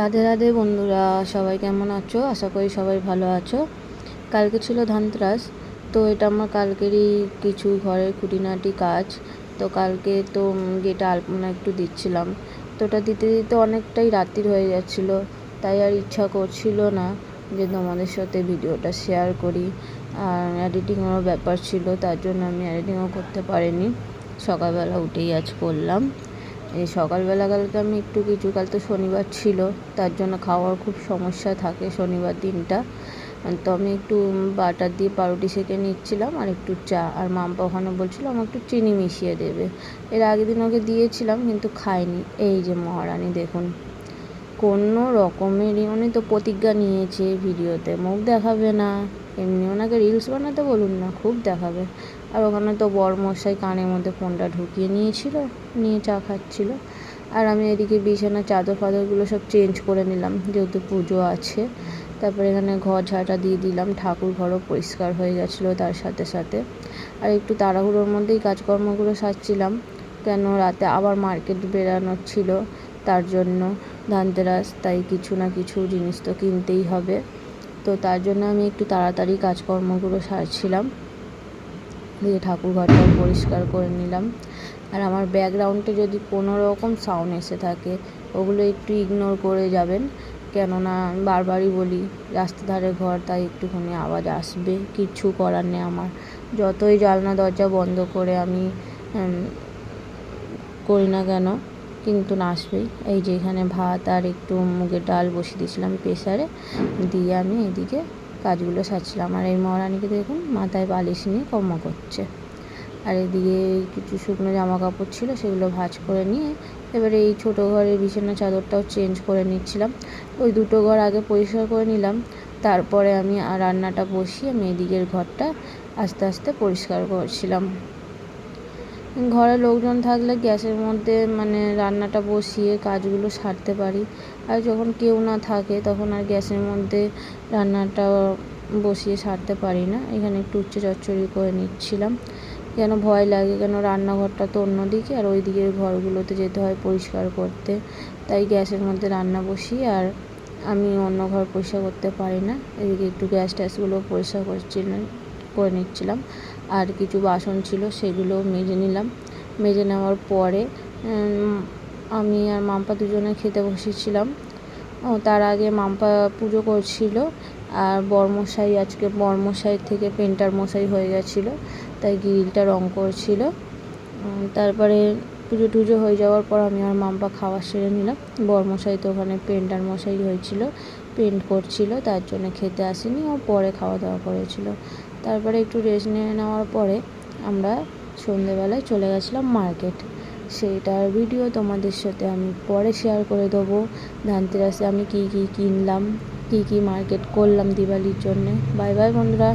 রাধে রাধে বন্ধুরা, সবাই কেমন আছো? আশা করি সবাই ভালো আছো। কালকে ছিল ধানতেরাস, তো এটা আমার কালকেরই কিছু ঘরের খুঁটিনাটি কাজ। তো কালকে তো গেটে আলপনা একটু দিচ্ছিলাম। তো ওটা দিতে দিতে অনেকটাই রাত্রির হয়ে যাচ্ছিল। তাই আর ইচ্ছা করছিল না যে তোমাদের সাথে ভিডিওটা শেয়ার করি। আর এডিটিংয়েরও ব্যাপার ছিল, তার জন্য আমি এডিটিংও করতে পারিনি। সকালবেলা উঠেই আজ করলাম। এই সকালবেলা কালকে আমি একটু কিছু, কাল তো শনিবার ছিল, তার জন্য খাওয়ার খুব সমস্যা থাকে শনিবার দিনটা। তো আমি একটু বাটার দিয়ে পাউরুটি সেঁকে নিচ্ছিলাম আর একটু চা, আর মাম্পা ওখানে বলছিল আমার একটু চিনি মিশিয়ে দেবে। এর আগের দিন ওকে দিয়েছিলাম কিন্তু খায়নি। এই যে মহারানী, দেখুন, কোনো রকমেরই, উনি তো প্রতিজ্ঞা নিয়েছে ভিডিওতে, মুখ দেখাবে না। এমনি ওনাকে রিলস বানাতে বলুন না, খুব দেখাবে। আর ওখানে তো বরমশাই কানের মধ্যে ফোনটা ঢুকিয়ে নিয়েছিল, নিয়ে চা খাচ্ছিল। আর আমি এদিকে বিছানা চাদর ফাদরগুলো সব চেঞ্জ করে নিলাম, যেহেতু পুজো আছে। তারপরে এখানে ঘর ঝাঁটা দিয়ে দিলাম, ঠাকুর ঘরও পরিষ্কার হয়ে গেছিল তার সাথে সাথে। আর একটু তাড়াহুড়োর মধ্যেই কাজকর্মগুলো সারছিলাম, কেন রাতে আবার মার্কেট বেরানোর ছিল, তার জন্য ধানতেরাস, তাই কিছু না কিছু জিনিস তো কিনতেই হবে। তো তার জন্য আমি একটু তাড়াতাড়ি কাজকর্মগুলো সারছিলাম। দিয়ে ঠাকুর ঘরটা পরিষ্কার করে নিলাম। আর আমার ব্যাকগ্রাউন্ডে যদি কোনো রকম সাউন্ড এসে থাকে, ওগুলো একটু ইগনোর করে যাবেন। কেননা বারবারই বলি রাস্তা ধারে ঘর, তাই একটুখানি আওয়াজ আসবে, কিচ্ছু করার নেই আমার। যতই জানলা দরজা বন্ধ করে আমি করি না কেন কিন্তু আসবেই। এই যে এখানে ভাত আর একটু মুগের ডাল বসিয়ে দিয়েছিলাম প্রেসারে, দিয়ে আমি এদিকে কাজগুলো সারছিলাম। আর এই মহারানীকে দেখুন, মাথায় বালিশ নিয়ে কম্মা করছে। আর এদিকে কিছু শুকনো জামা কাপড় ছিল, সেগুলো ভাজ করে নিয়ে এবারে এই ছোটো ঘরের বিছানা চাদরটাও চেঞ্জ করে নিচ্ছিলাম। ওই দুটো ঘর আগে পরিষ্কার করে নিলাম। তারপরে আমি রান্নাটা বসিয়ে মেয়েদিকের ঘরটা আস্তে আস্তে পরিষ্কার করছিলাম। ঘরে লোকজন থাকলে গ্যাসের মধ্যে মানে রান্নাটা বসিয়ে কাজগুলো সারতে পারি। আর যখন কেউ না থাকে তখন আর গ্যাসের মধ্যে রান্নাটা বসিয়ে সারতে পারি না। এখানে একটু উচ্চে চচ্চড়ি করে নিচ্ছিলাম। কেন ভয় লাগে? কেন রান্নাঘরটা তো অন্যদিকে আর ওই দিকের ঘরগুলোতে যেতে হয় পরিষ্কার করতে। তাই গ্যাসের মধ্যে রান্না বসি আর আমি অন্য ঘর পরিষ্কার করতে পারি না। এদিকে একটু গ্যাস ট্যাসগুলো পরিষ্কার করছিলাম করে নিচ্ছিলাম। আর কিছু বাসন ছিল সেগুলো মেজে নিলাম। মেজে নেওয়ার পরে আমি আর মাম্পা দুজনে খেতে বসেছিলাম। ও, তার আগে মাম্পা পুজো করছিল আর বরমশাই, আজকে বরমশাই থেকে পেন্টার মশাই হয়ে গেছিল, তাই গ্রিলটা রং করছিল। তারপরে পুজো টুজো হয়ে যাওয়ার পর আমি আর মাম্পা খাওয়া সেরে নিলাম। বরমশাই তো ওখানে পেন্টার মশাই হয়েছিল, পেন্ট করছিল, তার জন্য খেতে আসেনি ও পরে খাওয়া দাওয়া করেছিল। তারপরে একটু রেস্ট নিয়ে নেওয়ার পরে আমরা সন্ধেবেলায় চলে গেছিলাম মার্কেট সেইটার ভিডিও তোমাদের সাথে আমি পরে শেয়ার করে দেবো। ধানতেরাসে আমি কী কী কিনলাম, কী কী মার্কেট করলাম দিওয়ালির জন্যে। বাই বাই বন্ধুরা।